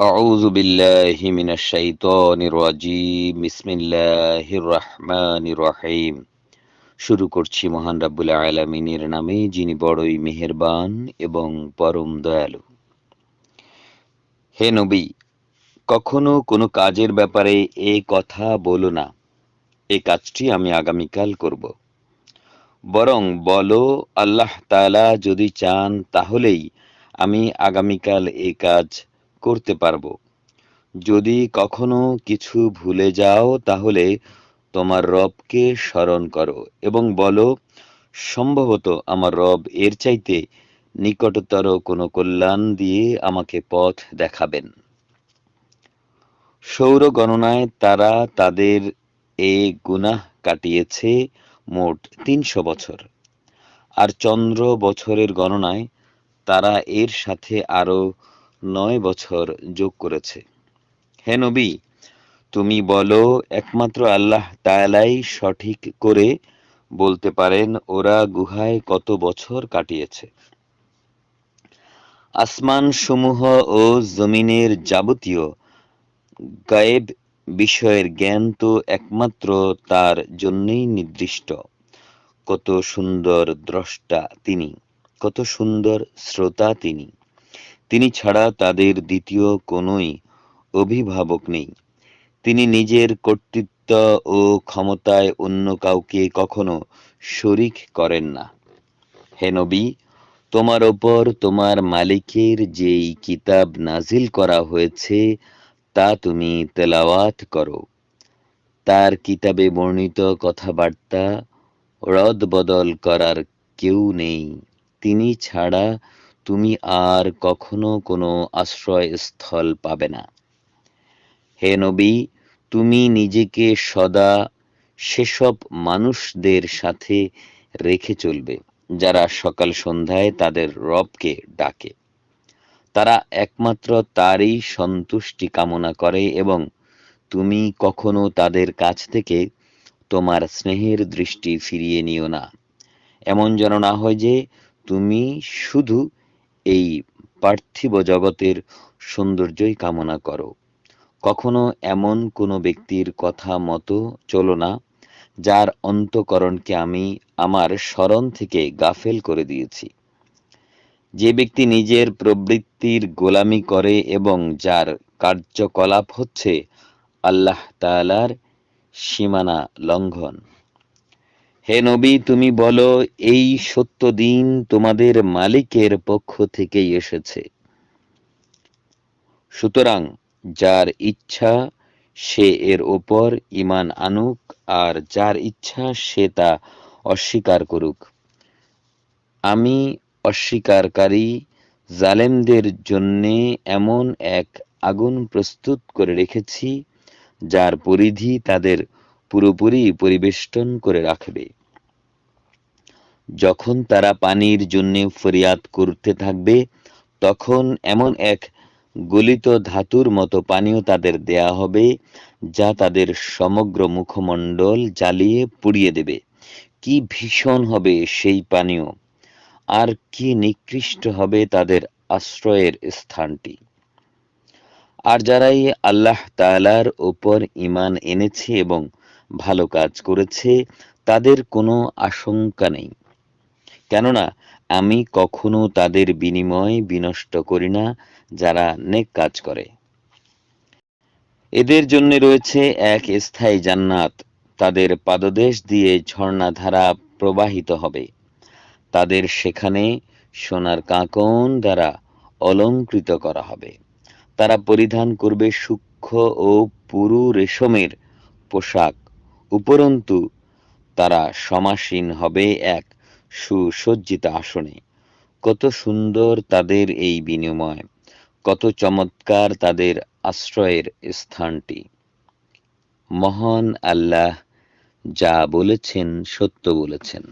أعوذ بالله من الشيطان الرجيم بسم الله الرحمن الرحيم শুরু করছি মহান রাব্বুল আলামিনের নামে যিনি বড়ই মেহেরবান এবং পরম দয়ালু হে নবী কখনো কোনো কাজের ব্যাপারে এ কথা বলো না এই কাজটি আমি আগামীকাল করব বরং বলো আল্লাহ তাআলা যদি চান তাহলেই আমি আগামীকাল এই কাজ করতে পারব। যদি কখনো কিছু ভুলে যাও, তাহলে তোমার রবকে স্মরণ করো এবং বলো, সম্ভবত আমার রব এর চাইতে নিকটতর কোনো কল্যাণ দিয়ে আমাকে পথ দেখাবেন। সৌর গণনায় তারা তাদের এ গুনাহ কাটিয়েছে মোট তিনশো বছর। আর চন্দ্র বছরের গণনায় তারা এর সাথে আরও নয় বছর যোগ করেছে। হে নবী, তুমি বলো, একমাত্র আল্লাহ তায়ালাই সঠিক করে বলতে পারেন, ওরা গুহায় কত বছর কাটিয়েছে। আসমান সমূহ ও জমিনের যাবতীয় গায়েব বিষয়ের জ্ঞান তো একমাত্র তার জন্যই নির্দিষ্ট। কত সুন্দর দ্রষ্টা তিনি, কত সুন্দর শ্রোতা তিনি। তিনি ছাড়া তাদের দ্বিতীয় কোনোই অভিভাবক নেই। তিনি নিজের কর্তৃত্ব ও ক্ষমতায় অন্য কাউকে কখনো শরিক করেন না। হে নবী, তোমার ওপর তোমার মালিকের যেই কিতাব নাজিল করা হয়েছে, তা তুমি তেলাওয়াত করো। তার কিতাবে বর্ণিত কথাবার্তা রদ বদল করার কেউ নেই। তিনি ছাড়া তুমি আর কখনো কোনো আশ্রয়স্থল পাবে না। হে নবী, তুমি নিজেকে সদা সেসব মানুষদের সাথে রেখে চলবে, যারা সকাল সন্ধ্যায় তাদের রবকে ডাকে। তারা একমাত্র তারই সন্তুষ্টি কামনা করে এবং তুমি কখনো তাদের কাছ থেকে তোমার স্নেহের দৃষ্টি ফিরিয়ে নিও না। এমন যেন না হয় যে তুমি শুধু এই পার্থিব জগতের সৌন্দর্যই কামনা করো। কখনো এমন কোনো ব্যক্তির কথা মতো চলো না, যার অন্তকরণকে আমি আমার স্মরণ থেকে গাফেল করে দিয়েছি। যে ব্যক্তি নিজের প্রবৃত্তির গোলামি করে এবং যার কার্যকলাপ হচ্ছে আল্লাহ তালার সীমানা লঙ্ঘন। হে নবী, তুমি বলো, এই সত্য দিন তোমাদের মালিকের পক্ষ থেকেই এসেছে। সুতরাং যার ইচ্ছা, সে এর ওপর ইমান আনুক, আর যার ইচ্ছা, সে তা অস্বীকার করুক। আমি অস্বীকারী জালেমদের জন্যে এমন এক আগুন প্রস্তুত করে রেখেছি, যার পরিধি তাদের পুরোপুরি পরিবেষ্টন করে রাখবে। যখন তারা পানির জন্য ফরিয়াদ করতে থাকবে, তখন এমন এক গলিত ধাতুর মতো পানীয় তাদের দেয়া হবে, যা তাদের সমগ্র মুখমণ্ডল জ্বালিয়ে পুড়িয়ে দেবে। কি ভীষণ হবে সেই পানীয় আর কি নিকৃষ্ট হবে তাদের আশ্রয়ের স্থানটি। আর যারাই আল্লাহ তালার ওপর ইমান এনেছে এবং ভালো কাজ করেছে, তাদের কোনো আশঙ্কা নেই। কেননা, আমি কখনো তাদের বিনিময় বিনষ্ট করি না, যারা নেক কাজ করে। এদের জন্য রয়েছে এক স্থায়ী জান্নাত। তাদের পাদদেশ দিয়ে ঝর্ণাধারা প্রবাহিত হবে। তাদের সেখানে সোনার কাঁকন দ্বারা অলঙ্কৃত করা হবে। তারা পরিধান করবে সূক্ষ্ম ও পুরু রেশমের পোশাক। উপরন্তু, তারা সমাসীন হবে এক সুসজ্জিত আসনে। কত সুন্দর তাদের এই বিনিময়, কত চমৎকার তাদের আশ্রয়ের স্থানটি। মহান আল্লাহ যা বলেছেন, সত্য বলেছেন।